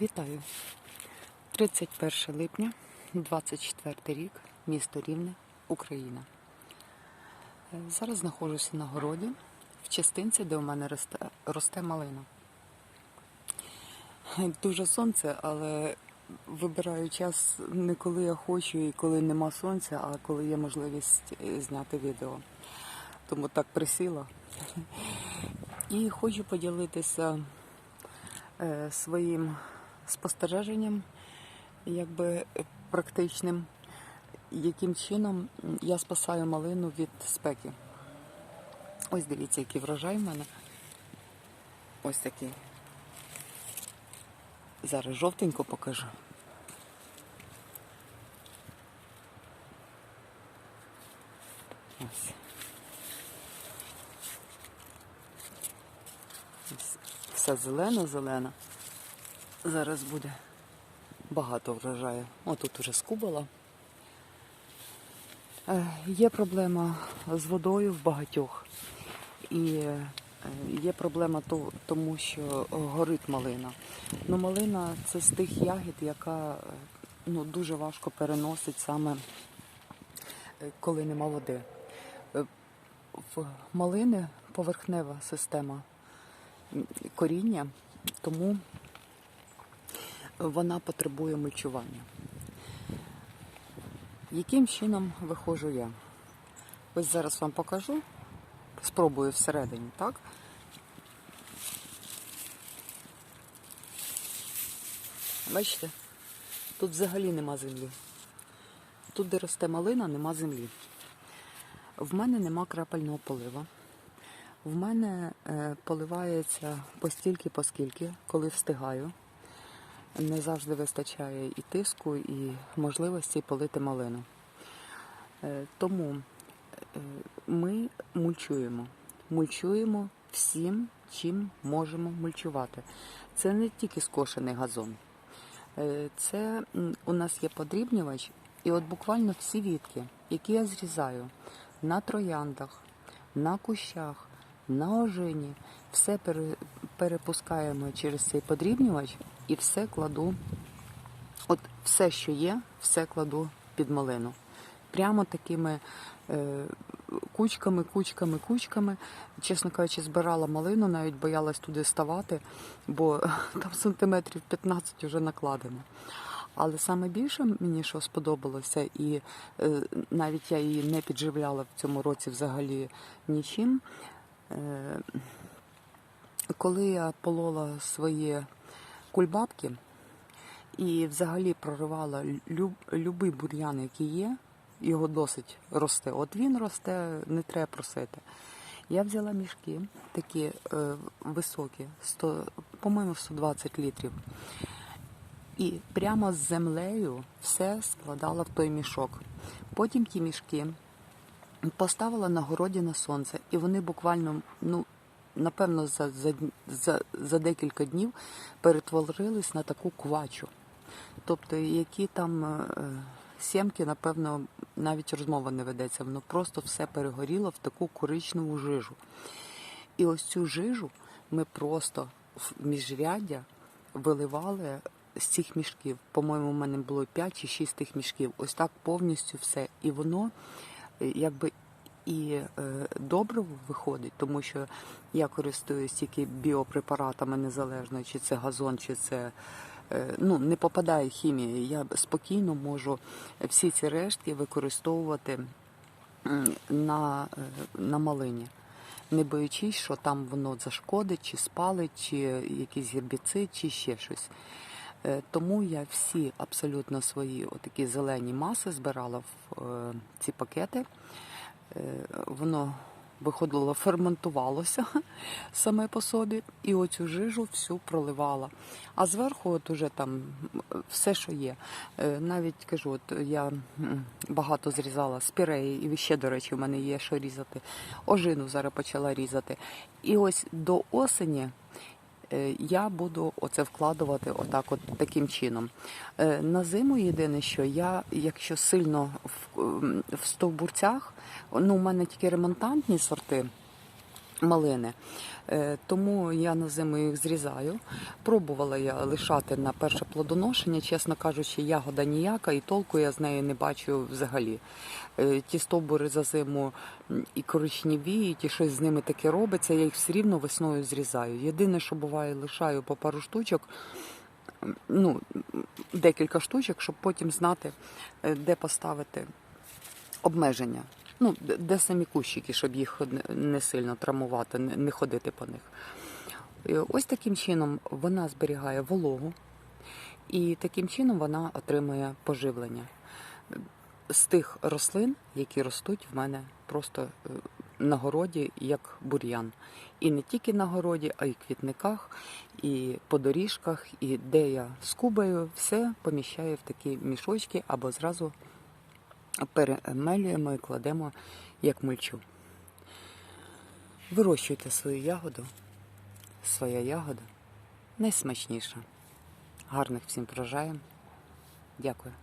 Вітаю! 31 липня, 24 рік, місто Рівне, Україна. Е, Зараз знаходжуся на городі, в частинці, де у мене росте, росте малина. Е, Дуже сонце, але вибираю час не коли я хочу і коли нема сонця, а коли є можливість е, зняти відео. Тому так присіла. І хочу поділитися своїм спостереженням, якби е, практичним, яким чином я спасаю малину від спеки. Ось дивіться, який врожай в мене. Ось такий. Зараз жовтенько покажу. Ось. Ось Все зелено-зелено. Зараз буде багато врожаю. Отут уже скубала. Е, Є проблема з водою в багатьох. І е, є проблема тому, що горить малина. Ну, малина це з тих ягід, яка е, ну, дуже важко переносить саме коли нема води. В малини поверхнева система коріння, тому вона потребує мульчування. Яким чином виходжу я? Ось зараз вам покажу. Спробую всередині, так? Бачите? Тут взагалі нема землі. Тут, де росте малина, нема землі. В мене нема крапельного полива. В мене е, поливається постільки, поскільки, коли встигаю. Не завжди вистачає і тиску, і можливості полити малину. Е, Тому е, ми мульчуємо. Мульчуємо всім, чим можемо мульчувати. Це не тільки скошений газон. Е, Це у нас є подрібнювач, і от буквально всі вітки, які я зрізаю на трояндах, на кущах, на ожині, все перепускаємо через цей подрібнювач і все кладу. От все, що є, все кладу під малину. Прямо такими е, кучками, кучками, кучками. Чесно кажучи, збирала малину, навіть боялась туди ставати, бо там сантиметрів 15 вже накладено. Але саме більше мені що сподобалося, і е, навіть я її не підживляла в цьому році взагалі нічим. Е, коли я полола свої кульбабки і взагалі проривала люб, любий бур'ян, який є, його досить росте. От він росте, не треба просити. Я взяла мішки такі е, високі, 100, по-моєму, 120 літрів. І прямо з землею все складала в той мішок. Потім ті мішки поставила на городі на сонце, і вони буквально, ну, напевно, за, за, за, за декілька днів перетворились на таку квачу. Тобто, які там е, сімки, напевно, навіть розмова не ведеться, воно просто все перегоріло в таку коричневу жижу. І ось цю жижу ми просто в міжряддя виливали з цих мішків. По-моєму, у мене було 5 чи 6 тих мішків. Ось так повністю все. І воно е, якби і е, добре виходить, тому що я користуюсь тільки біопрепаратами незалежно, чи це газон, чи це. е, Ну, не попадає хімія. Я спокійно можу всі ці рештки використовувати на, е, на малині, не боючись, що там воно зашкодить, чи спалить, чи якийсь гербіцид, чи ще щось. Тому я всі абсолютно свої отакі зелені маси збирала в ці пакети. Е, Воно виходило, ферментувалося саме по собі, і оцю жижу всю проливала. А зверху, от уже там все, що є. Е, Навіть кажу, от я багато зрізала спіреї, і ще, до речі, в мене є що різати. Ожину зараз почала різати. І ось до осені я буду оце вкладувати отак, от таким чином. Е, На зиму єдине, що я, якщо сильно в, в стовбурцях, ну у мене тільки ремонтантні сорти. Малини. Е, Тому я на зиму їх зрізаю. Пробувала я лишати на перше плодоношення, чесно кажучи, ягода ніяка, і толку я з нею не бачу взагалі. Е, Ті стовбури за зиму і коричневі, і ті щось з ними таке робиться, я їх все рівно весною зрізаю. Єдине, що буває, лишаю по пару штучок, ну, декілька штучок, щоб потім знати, е, де поставити обмеження. Ну, де- самі кущики, щоб їх не- сильно травмувати, не ходити по них. Ось таким чином вона зберігає вологу, і таким чином вона отримує поживлення з тих рослин, які ростуть в мене просто е, на городі як бур'ян. І не тільки на городі, а й квітниках, і по доріжках, і де я скубаю, все поміщаю в такі мішочки або зразу перемелюємо і кладемо як мульчу. Вирощуйте свою ягоду. Своя ягода найсмачніша. Гарних всім врожаєм. Дякую.